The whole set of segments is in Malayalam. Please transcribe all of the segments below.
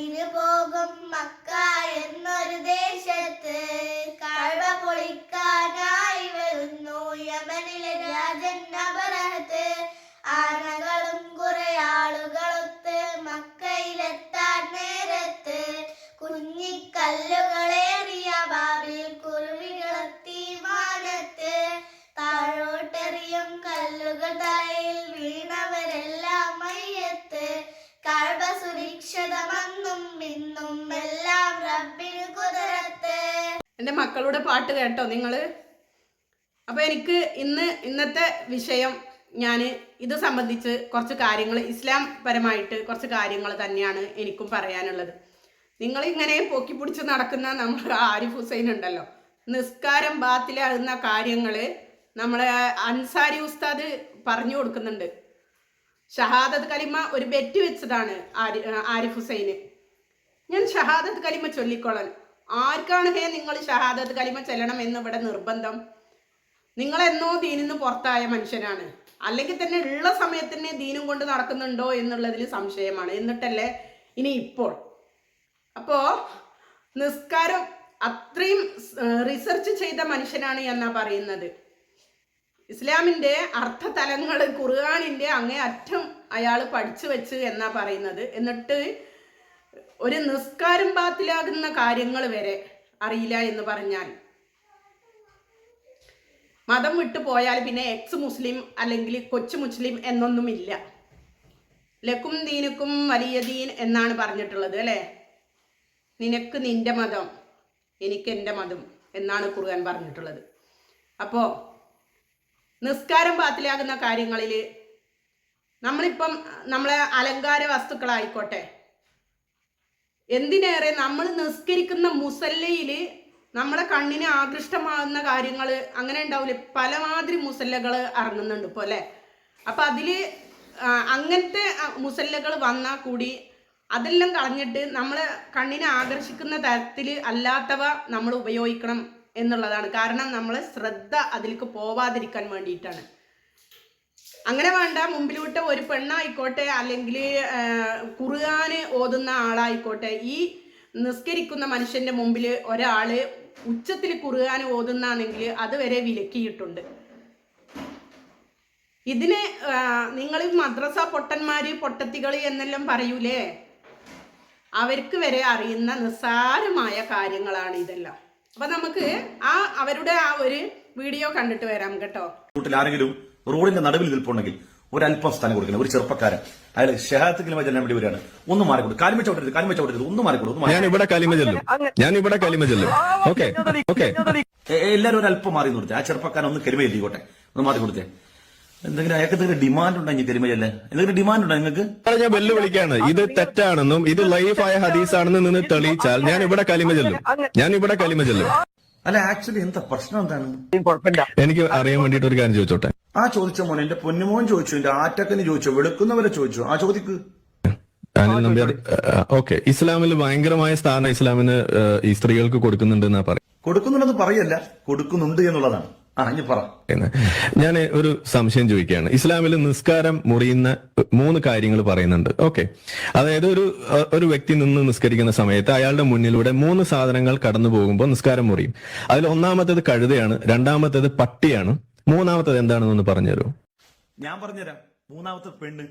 ഹജ്ജിന് പോകും മക്ക എന്നൊരു എന്റെ മക്കളുടെ പാട്ട് കേട്ടോ നിങ്ങൾ അപ്പോൾ എനിക്ക് ഇന്ന് ഇന്നത്തെ വിഷയം ഞാൻ ഇത് സംബന്ധിച്ച് കുറച്ച് കാര്യങ്ങൾ ഇസ്ലാം പരമായിട്ട് കുറച്ച് കാര്യങ്ങൾ തന്നെയാണ് എനിക്കും പറയാനുള്ളത്. നിങ്ങൾ ഇങ്ങനെ പൊക്കി പിടിച്ച് നടക്കുന്ന നമ്മൾ ആരിഫ് ഹുസൈൻ ഉണ്ടല്ലോ നിസ്കാരം ബാത്തിലാകുന്ന കാര്യങ്ങൾ നമ്മളെ അൻസാരി ഉസ്താദ് പറഞ്ഞു കൊടുക്കുന്നുണ്ട്. ഷഹാദത്ത് കലിമ ഒരു ബെറ്റ് വെച്ചതാണ് ആരി ആരിഫ് ഹുസൈന്. ഞാൻ ഷഹാദത്ത് കലിമ ചൊല്ലിക്കൊള്ളാൻ ആർക്കാണ് ഹേ നിങ്ങൾ ഷഹാദത്ത് കലിമ ചെല്ലണം എന്ന് ഇവിടെ നിർബന്ധം? നിങ്ങൾ എന്നോ ദീനിന്ന് പുറത്തായ മനുഷ്യനാണ്. അല്ലെങ്കിൽ തന്നെ ഉള്ള സമയത്ത് തന്നെ ദീനും കൊണ്ട് നടക്കുന്നുണ്ടോ എന്നുള്ളതിൽ സംശയമാണ്. എന്നിട്ടല്ലേ? ഇനി ഇപ്പോൾ. അപ്പോ നിസ്കാരം അത്രയും റിസർച്ച് ചെയ്ത മനുഷ്യനാണ് എന്നാ പറയുന്നത്. ഇസ്ലാമിന്റെ അർത്ഥതലങ്ങൾ ഖുർആാനിന്റെ അങ്ങേ അറ്റം അയാൾ പഠിച്ചു വെച്ച് എന്നാ പറയുന്നത്. എന്നിട്ട് ഒരു നിസ്കാരം പാത്തിലാകുന്ന കാര്യങ്ങൾ വരെ അറിയില്ല എന്ന് പറഞ്ഞാൽ. മതം വിട്ടു പോയാൽ പിന്നെ എക്സ് മുസ്ലിം അല്ലെങ്കിൽ കൊച്ചു മുസ്ലിം എന്നൊന്നുമില്ല. ലക്കും ദീനുക്കും വലിയ ദീൻ എന്നാണ് പറഞ്ഞിട്ടുള്ളത് അല്ലേ? നിനക്ക് നിന്റെ മതം എനിക്ക് എന്റെ മതം എന്നാണ് കുറുകാൻ പറഞ്ഞിട്ടുള്ളത്. അപ്പോൾ നിസ്കാരം പാത്തിലാകുന്ന കാര്യങ്ങളിൽ നമ്മളിപ്പം നമ്മളെ അലങ്കാര വസ്തുക്കളായിക്കോട്ടെ എന്തിനേറെ നമ്മൾ നിസ്കരിക്കുന്ന മുസല്ലയിൽ നമ്മുടെ കണ്ണിന് ആകൃഷ്ടമാകുന്ന കാര്യങ്ങൾ അങ്ങനെ ഉണ്ടാവില്ല? പലമാതിരി മുസല്ലകൾ ഇറങ്ങുന്നുണ്ട് ഇപ്പോൾ അല്ലേ? അപ്പം അതിൽ അങ്ങനത്തെ മുസല്ലകൾ വന്നാൽ കൂടി അതെല്ലാം കളഞ്ഞിട്ട് നമ്മൾ കണ്ണിനെ ആകർഷിക്കുന്ന തരത്തിൽ അല്ലാത്തവ നമ്മൾ ഉപയോഗിക്കണം എന്നുള്ളതാണ്. കാരണം നമ്മൾ ശ്രദ്ധ അതിലേക്ക് പോവാതിരിക്കാൻ വേണ്ടിയിട്ടാണ്. അങ്ങനെ വേണ്ട മുമ്പിലോട്ട് ഒരു പെണ്ണായിക്കോട്ടെ അല്ലെങ്കിൽ കുറുകാന് ഓതുന്ന ആളായിക്കോട്ടെ ഈ നിസ്കരിക്കുന്ന മനുഷ്യന്റെ മുമ്പിൽ ഒരാൾ ഉച്ചത്തിൽ കുറുകാൻ ഓതുന്നാണെങ്കിൽ അതുവരെ വിലക്കിയിട്ടുണ്ട്. ഇതിനെ നിങ്ങൾ മദ്രസ പൊട്ടന്മാര് പൊട്ടത്തികൾ എന്നെല്ലാം പറയൂലേ? അവർക്ക് വരെ അറിയുന്ന നിസ്സാരമായ കാര്യങ്ങളാണ് ഇതെല്ലാം. അപ്പൊ നമുക്ക് ആ അവരുടെ ആ ഒരു വീഡിയോ കണ്ടിട്ട് വരാം കേട്ടോ. കൂട്ടിൽ ആരെങ്കിലും റോഡിന്റെ നടുവിൽ നിൽപ്പുണ്ടെങ്കിൽ ഒരല്പം സ്ഥലം കൊടുക്കണം. ഒരു ചെറുപ്പക്കാരൻ. അയാൾ ഷെഹാത്ത് കിലിമ ചെല്ലാൻ വേണ്ടി വരികയാണ്. ഒന്ന് മാറിക്കൊടു കാലിമ ചവിട്ടരുത് കാലിമ ചവിട്ടരുത്. ഒന്ന് മാറിക്കൊടു ഞാൻ ഇവിടെ കാലിമ ചെല്ലും. ഞാൻ ഇവിടെ കാലിമ ചെല്ലും. Okay okay. എല്ലാവരും ഒരല്പം അല്പം മാറി കൊടുത്തേ ആ ചെറുപ്പക്കാരൻ ഒന്ന് കരിമ ചെല്ലിക്കോട്ടെ ഒന്ന് മാറി കൊടുത്തേ. എന്തെങ്കിലും അയാൾക്ക് എന്തെങ്കിലും ഡിമാൻഡ് ഉണ്ടെങ്കിൽ കരിമ ചെല്ലേ എന്തെങ്കിലും ഡിമാൻഡ് ഉണ്ടോ നിങ്ങൾക്ക്? ഞാൻ വെല്ലുവിളിക്കാണ്. ഇത് തെറ്റാണെന്നും ഇത് ലൈഫായ ഹദീസാണെന്നും നിന്ന് തെളിയിച്ചാൽ ഞാൻ ഇവിടെ കലിമ ചെല്ലും. ഞാൻ ഇവിടെ കലിമ ചെല്ലും. അല്ല ആക്ച്വലി എന്താ പ്രശ്നം എന്താണ്? എനിക്ക് അറിയാൻ വേണ്ടിട്ട് ഒരു കാര്യം ചോദിച്ചോട്ടെ? ആ ചോദിച്ച മോനെ എന്റെ പൊന്നുമോൻ ചോദിച്ചു എന്റെ ആറ്റക്കന് ചോദിച്ചു വെളുക്കുന്നവരെ ചോദിച്ചു. ആ ചോദിക്ക് ഓക്കെ. ഇസ്ലാമിൽ ഭയങ്കരമായ സ്ഥാനം ഇസ്ലാമിന് ഈ സ്ത്രീകൾക്ക് കൊടുക്കുന്നുണ്ട് എന്നാ കൊടുക്കുന്നുണ്ടെന്ന് പറയല്ല കൊടുക്കുന്നുണ്ട് എന്നുള്ളതാണ്. ഞാൻ ഒരു സംശയം ചോദിക്കുകയാണ്. ഇസ്ലാമിൽ നിസ്കാരം മുറിയുന്ന മൂന്ന് കാര്യങ്ങൾ പറയുന്നുണ്ട്. ഓക്കെ. അതായത് ഒരു ഒരു വ്യക്തി നിന്ന് നിസ്കരിക്കുന്ന സമയത്ത് അയാളുടെ മുന്നിലൂടെ മൂന്ന് സാധനങ്ങൾ കടന്നു പോകുമ്പോൾ നിസ്കാരം മുറിയും. അതിൽ ഒന്നാമത്തേത് കഴുതയാണ് രണ്ടാമത്തേത് പട്ടിയാണ്. മൂന്നാമത്തേത് എന്താണെന്നൊന്ന് പറഞ്ഞുതരൂ? ഞാൻ പറഞ്ഞുതരാം. മൂന്നാമത്തെ പെണ്ണ്.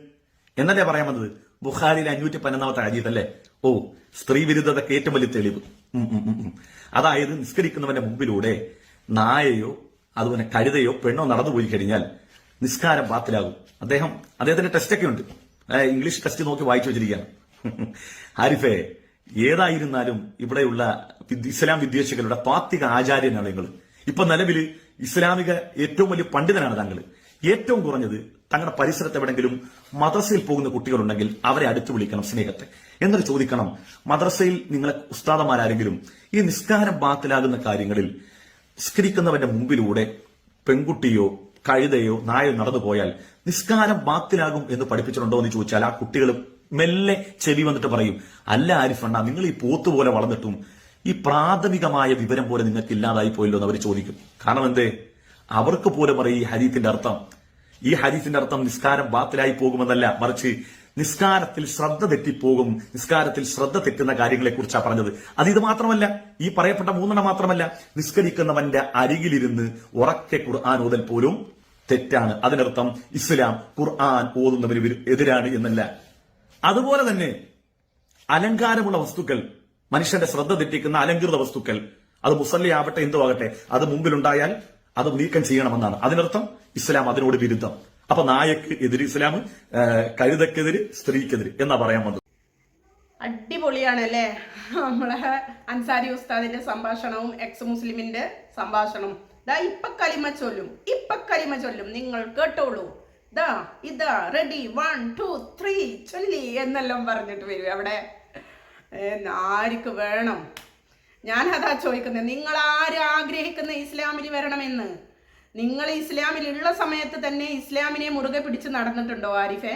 എന്നല്ലേ പറയാൻ വന്നത്? ബുഹാരിയിലെ അഞ്ഞൂറ്റി പതിനൊന്നാമത്തെ അജീത് അല്ലേ ഓ സ്ത്രീ വിരുദ്ധതയ്ക്ക് ഏറ്റവും വലിയ തെളിവ്. അതായത് നിസ്കരിക്കുന്നവന്റെ മുമ്പിലൂടെ നായയോ അതുപോലെ കഴുതയോ പെണ്ണോ നടന്നു പോയി കഴിഞ്ഞാൽ നിസ്കാരം ബാത്തിലാകും. അദ്ദേഹം അദ്ദേഹത്തിന്റെ ടെസ്റ്റൊക്കെ ഉണ്ട്. ഇംഗ്ലീഷ് ടെസ്റ്റ് നോക്കി വായിച്ചു വെച്ചിരിക്കുകയാണ്. ഹാരിഫേ ഏതായിരുന്നാലും ഇവിടെയുള്ള ഇസ്ലാം വിദ്വേഷികളുടെ പാത്തിക ആചാര്യനാണ് നിങ്ങൾ ഇപ്പൊ നിലവിൽ ഇസ്ലാമിക ഏറ്റവും വലിയ പണ്ഡിതനാണ് താങ്കൾ ഏറ്റവും കുറഞ്ഞത് തങ്ങളുടെ പരിസരത്ത് എവിടെങ്കിലും മദ്രസയിൽ പോകുന്ന കുട്ടികളുണ്ടെങ്കിൽ അവരെ അടുത്തു വിളിക്കണം സ്നേഹത്തെ. എന്നൊരു ചോദിക്കണം മദ്രസയിൽ നിങ്ങളെ ഉസ്താദമാരാരെങ്കിലും ഈ നിസ്കാരം ബാത്തിലാകുന്ന കാര്യങ്ങളിൽ നിസ്കരിക്കുന്നവന്റെ മുമ്പിലൂടെ പെൺകുട്ടിയോ കഴുതയോ നായോ നടന്നു പോയാൽ നിസ്കാരം ബാത്തിലാകും എന്ന് പഠിപ്പിച്ചിട്ടുണ്ടോ എന്ന് ചോദിച്ചാൽ ആ കുട്ടികൾ മെല്ലെ ചെവി വന്നിട്ട് പറയും അല്ല ആരിഫണ്ണ നിങ്ങൾ ഈ പോത്ത് പോലെ വളർന്നിട്ടും ഈ പ്രാഥമികമായ വിവരം പോലെ നിങ്ങൾക്ക് ഇല്ലാതായി പോയല്ലോ എന്ന് അവർ ചോദിക്കും. കാരണം എന്തേ? അവർക്ക് പോലും അറിയാം ഈ ഹരീത്തിന്റെ അർത്ഥം. ഈ ഹരീത്തിന്റെ അർത്ഥം നിസ്കാരം ബാത്തിലായി പോകുമെന്നല്ല. മറിച്ച് നിസ്കാരത്തിൽ ശ്രദ്ധ തെറ്റിപ്പോകും. നിസ്കാരത്തിൽ ശ്രദ്ധ തെറ്റുന്ന കാര്യങ്ങളെ കുറിച്ചാണ് പറഞ്ഞത്. അത് ഇത് മാത്രമല്ല ഈ പറയപ്പെട്ട മൂന്നെണ്ണം മാത്രമല്ല നിസ്കരിക്കുന്നവന്റെ അരികിലിരുന്ന് ഉറക്കെ ഖുർആൻ ഓതൽ പോലും തെറ്റാണ്. അതിനർത്ഥം ഇസ്ലാം ഖുർആൻ ഓതുന്നവന് എതിരാണ് എന്നല്ല. അതുപോലെ തന്നെ അലങ്കാരമുള്ള വസ്തുക്കൾ മനുഷ്യന്റെ ശ്രദ്ധ തെറ്റിക്കുന്ന അലങ്കൃത വസ്തുക്കൾ അത് മുസല്ലി ആവട്ടെ എന്തുവാകട്ടെ അത് മുമ്പിലുണ്ടായാൽ അത് നീക്കം ചെയ്യണമെന്നാണ്. അതിനർത്ഥം ഇസ്ലാം അതിനോട് വിരുദ്ധം. അപ്പൊ നായക്ക് എതിര് ഇസ്ലാം കഴുതക്കെതിര് സ്ത്രീക്കെതിര് എന്നാ പറയാൻ വന്നത്? അടിപൊളിയാണ് അല്ലേ നമ്മളെ അൻസാരി ഉസ്താദിന്റെ സംഭാഷണവും എക്സ് മുസ്ലിമിന്റെ സംഭാഷണവും. ദാ ഇപ്പൊ കലിമ ചൊല്ലും ഇപ്പൊ കലിമ ചൊല്ലും. നിങ്ങൾ കേട്ടോളൂ. ദാ ഇതാ റെഡി വൺ ടു ത്രീ ചൊല്ലി എന്നെല്ലാം പറഞ്ഞിട്ട് വരും അവിടെ. ആർക്ക് വേണം? ഞാൻ അതാ ചോദിക്കുന്നത് നിങ്ങൾ ആര് ആഗ്രഹിക്കുന്ന ഇസ്ലാമിൽ വരണമെന്ന്? നിങ്ങൾ ഇസ്ലാമിലുള്ള സമയത്ത് തന്നെ ഇസ്ലാമിനെ മുറുകെ പിടിച്ച് നടന്നിട്ടുണ്ടോ ആരിഫെ?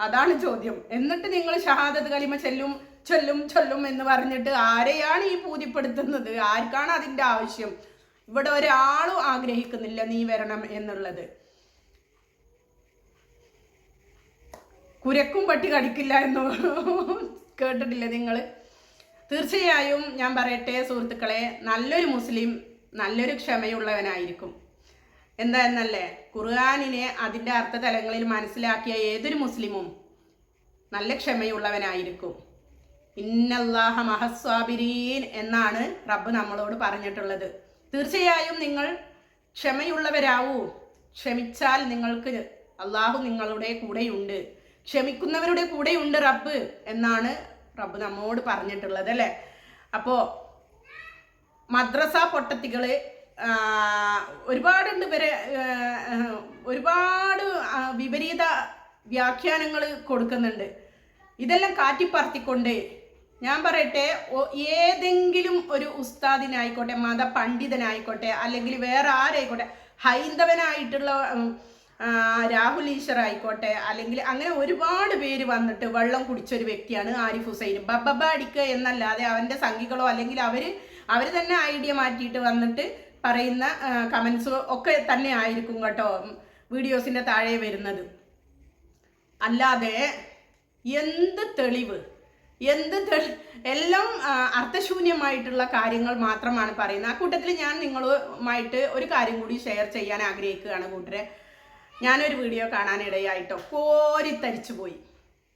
അതാണ് ചോദ്യം. എന്നിട്ട് നിങ്ങൾ ഷഹാദത്ത് കലിമ ചെല്ലും ചൊല്ലും ചൊല്ലും എന്ന് പറഞ്ഞിട്ട് ആരെയാണ് ഈ പൂതിപ്പെടുത്തുന്നത്? ആർക്കാണ് അതിന്റെ ആവശ്യം? ഇവിടെ ഒരാളും ആഗ്രഹിക്കുന്നില്ല നീ വരണം എന്നുള്ളത്. കുരക്കും പട്ടി കടിക്കില്ല എന്ന് കേട്ടിട്ടില്ല നിങ്ങൾ? തീർച്ചയായും ഞാൻ പറയട്ടെ സുഹൃത്തുക്കളെ നല്ലൊരു മുസ്ലിം നല്ലൊരു ക്ഷമയുള്ളവനായിരിക്കും. എന്താ എന്നല്ലേ ഖുർആാനിനെ അതിന്റെ അർത്ഥതലങ്ങളിൽ മനസ്സിലാക്കിയ ഏതൊരു മുസ്ലിമും നല്ല ക്ഷമയുള്ളവനായിരിക്കും. ഇന്നല്ലാഹ മഹസ്വാബിരീൻ എന്നാണ് റബ്ബ് നമ്മളോട് പറഞ്ഞിട്ടുള്ളത്. തീർച്ചയായും നിങ്ങൾ ക്ഷമയുള്ളവരാവൂ. ക്ഷമിച്ചാൽ നിങ്ങൾക്ക് അള്ളാഹു നിങ്ങളുടെ കൂടെയുണ്ട്. ക്ഷമിക്കുന്നവരുടെ കൂടെയുണ്ട് റബ്ബ് എന്നാണ് റബ്ബ് നമ്മോട് പറഞ്ഞിട്ടുള്ളത് അല്ലേ? അപ്പോൾ മദ്രസ പൊട്ടത്തികൾ ആ, ഒരുപാടുണ്ട് ഇവരെ ഒരുപാട് വിപരീത വ്യാഖ്യാനങ്ങൾ കൊടുക്കുന്നുണ്ട്. ഇതെല്ലാം കാറ്റിപ്പറത്തിക്കൊണ്ട് ഞാൻ പറയട്ടെ ഏതെങ്കിലും ഒരു ഉസ്താദിനായിക്കോട്ടെ മത പണ്ഡിതനായിക്കോട്ടെ അല്ലെങ്കിൽ വേറെ ആരായിക്കോട്ടെ ഹൈന്ദവനായിട്ടുള്ള രാഹുൽ ഈശ്വർ ആയിക്കോട്ടെ അല്ലെങ്കിൽ അങ്ങനെ ഒരുപാട് പേര് വന്നിട്ട് വെള്ളം കുടിച്ചൊരു വ്യക്തിയാണ് ആരിഫ് ഹുസൈൻ ബബ്ബ അടിക്കുക എന്നല്ലാതെ അവന്റെ സംഘികളോ അല്ലെങ്കിൽ അവർ അവർ തന്നെ ഐഡിയ മാറ്റിയിട്ട് വന്നിട്ട് പറയുന്ന കമൻസ് ഒക്കെ തന്നെ ആയിരിക്കും കേട്ടോ വീഡിയോസിന്റെ താഴെ വരുന്നത്. അല്ലാതെ എന്ത് തെളിവ് എന്ത് തെളി എല്ലാം അർത്ഥശൂന്യമായിട്ടുള്ള കാര്യങ്ങൾ മാത്രമാണ് പറയുന്നത്. ആ കൂട്ടത്തിൽ ഞാൻ നിങ്ങളുമായിട്ട് ഒരു കാര്യം കൂടി ഷെയർ ചെയ്യാൻ ആഗ്രഹിക്കുകയാണ് കൂട്ടരെ. ഞാനൊരു വീഡിയോ കാണാനിടയായിട്ടോ. കോരിത്തരിച്ചു പോയി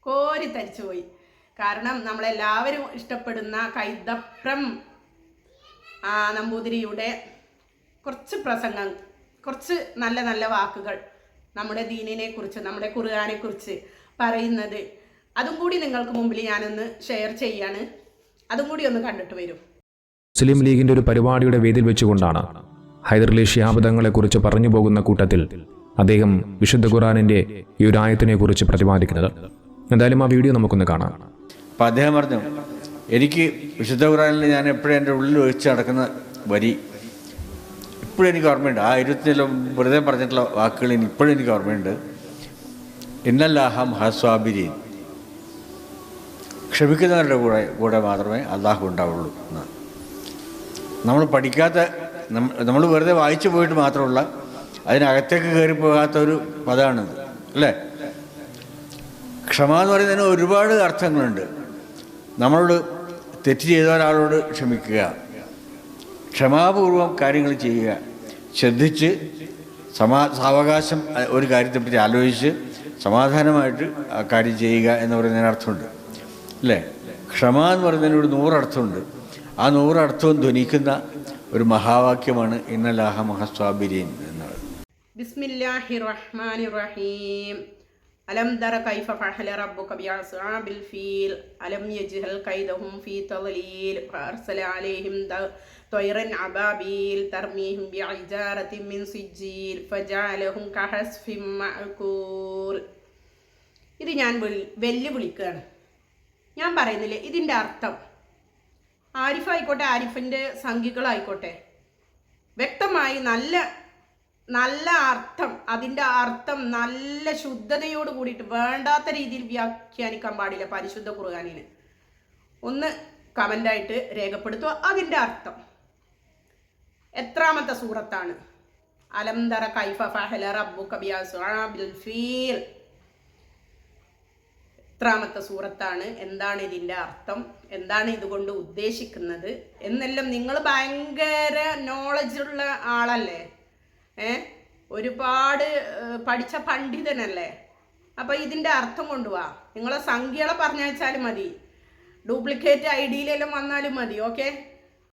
കോരി തരിച്ചു പോയി കാരണം നമ്മളെല്ലാവരും ഇഷ്ടപ്പെടുന്ന കൈതപ്രം നമ്പൂതിരിയുടെ കുറച്ച് പ്രസംഗം കുറച്ച് നല്ല നല്ല വാക്കുകൾ നമ്മുടെ ദീനിനെ കുറിച്ച് നമ്മുടെ കുറുകാനെ കുറിച്ച് പറയുന്നത്. അതും കൂടി നിങ്ങൾക്ക് മുമ്പിൽ ഞാനൊന്ന് ഷെയർ ചെയ്യാണ്. അതും കൂടി ഒന്ന് കണ്ടിട്ട് വരും. മുസ്ലിം ലീഗിന്റെ ഒരു പരിപാടിയുടെ വേദിയിൽ വെച്ചുകൊണ്ടാണ് ഹൈദർലി കുറിച്ച് പറഞ്ഞു പോകുന്ന കൂട്ടത്തിൽ അദ്ദേഹം വിശുദ്ധ ഖുറാനിന്റെ ഈ ഒരു ആയത്തിനെ കുറിച്ച് പ്രതിപാദിക്കുന്നത്. എന്തായാലും ആ വീഡിയോ നമുക്കൊന്ന് കാണാം. അപ്പം അദ്ദേഹം പറഞ്ഞു എനിക്ക് വിശുദ്ധ ഖുറാനിൽ ഞാൻ എപ്പോഴും എന്റെ ഉള്ളിൽ ഒഴിച്ച് നടക്കുന്ന വരി ഇപ്പോഴും എനിക്ക് ഓർമ്മയുണ്ട്. ആ ഇരുപത്തിനില വെറുതെ പറഞ്ഞിട്ടുള്ള വാക്കുകൾ ഇപ്പോഴും എനിക്ക് ഓർമ്മയുണ്ട്. ഇന്നല്ലാഹം ഹസ്വാബിരീൻ ക്ഷമിക്കുന്നവരുടെ കൂടെ കൂടെ മാത്രമേ അള്ളാഹു ഉണ്ടാവുള്ളൂ എന്ന്. നമ്മൾ പഠിക്കാത്ത നമ്മൾ വെറുതെ വായിച്ചു പോയിട്ട് മാത്രമുള്ള അതിനകത്തേക്ക് കയറി പോകാത്ത ഒരു പദമാണിത് അല്ലേ? ക്ഷമ എന്ന് പറയുന്നതിന് ഒരുപാട് അർത്ഥങ്ങളുണ്ട്. നമ്മളോട് തെറ്റ് ചെയ്ത ഒരാളോട് ക്ഷമിക്കുക. ക്ഷമാപൂർവം കാര്യങ്ങൾ ചെയ്യുക. ശ്രദ്ധിച്ച് സമാ സാവകാശം ഒരു കാര്യത്തെപ്പറ്റി ആലോചിച്ച് സമാധാനമായിട്ട് ആ കാര്യം ചെയ്യുക എന്ന് പറയുന്നതിന് അർത്ഥമുണ്ട്. അല്ലേ? ക്ഷമ എന്ന് പറയുന്നതിന് ഒരു നൂറർത്ഥമുണ്ട്. ആ നൂറർത്ഥവും ധ്വനിക്കുന്ന ഒരു മഹാവാക്യമാണ് ഇന്നലാഹ മഹസ്വാബിരീൻ എന്നുള്ളത് ത്വയ്റൻ അബാബീൽ ترميهم بعجارة മിൻ سجيل ഫജഅലഹും كحسف مأكول. ഇത് ഞാൻ വെല്ലു വെല്ലുവിളിക്കുകയാണ്. ഞാൻ പറയുന്നില്ലേ ഇതിന്റെ അർത്ഥം ആരിഫ് ആയിക്കോട്ടെ ആരിഫിന്റെ സംഖികളായിക്കോട്ടെ വ്യക്തമായി നല്ല നല്ല അർത്ഥം അതിന്റെ അർത്ഥം നല്ല ശുദ്ധതയോട് കൂടിയിട്ട് വേണ്ടാത്ത രീതിയിൽ വ്യാഖ്യാനിക്കാൻ പാടില്ല പരിശുദ്ധ കുറുകാനിന് ഒന്ന് കമന്റായിട്ട് രേഖപ്പെടുത്തുക അതിന്റെ അർത്ഥം. എത്രാമത്തെ സൂറത്താണ്? അലംതറ കൈഫ ഫഹല റബ്ബു ഫീൽ. എത്രാമത്തെ സൂറത്താണ്? എന്താണ് ഇതിന്റെ അർത്ഥം? എന്താണ് ഇതുകൊണ്ട് ഉദ്ദേശിക്കുന്നത്? എന്നെല്ലാം നിങ്ങൾ ഭയങ്കര നോളജുള്ള ആളല്ലേ? ഏ? ഒരുപാട് പഠിച്ച പണ്ഡിതനല്ലേ? അപ്പോൾ ഇതിന്റെ അർത്ഥം കൊണ്ടുപോവാ നിങ്ങളെ സംഖ്യകളെ പറഞ്ഞയച്ചാലും മതി. ഡ്യൂപ്ലിക്കേറ്റ് ഐ ഡിയിലെല്ലാം വന്നാലും മതി ഓക്കെ?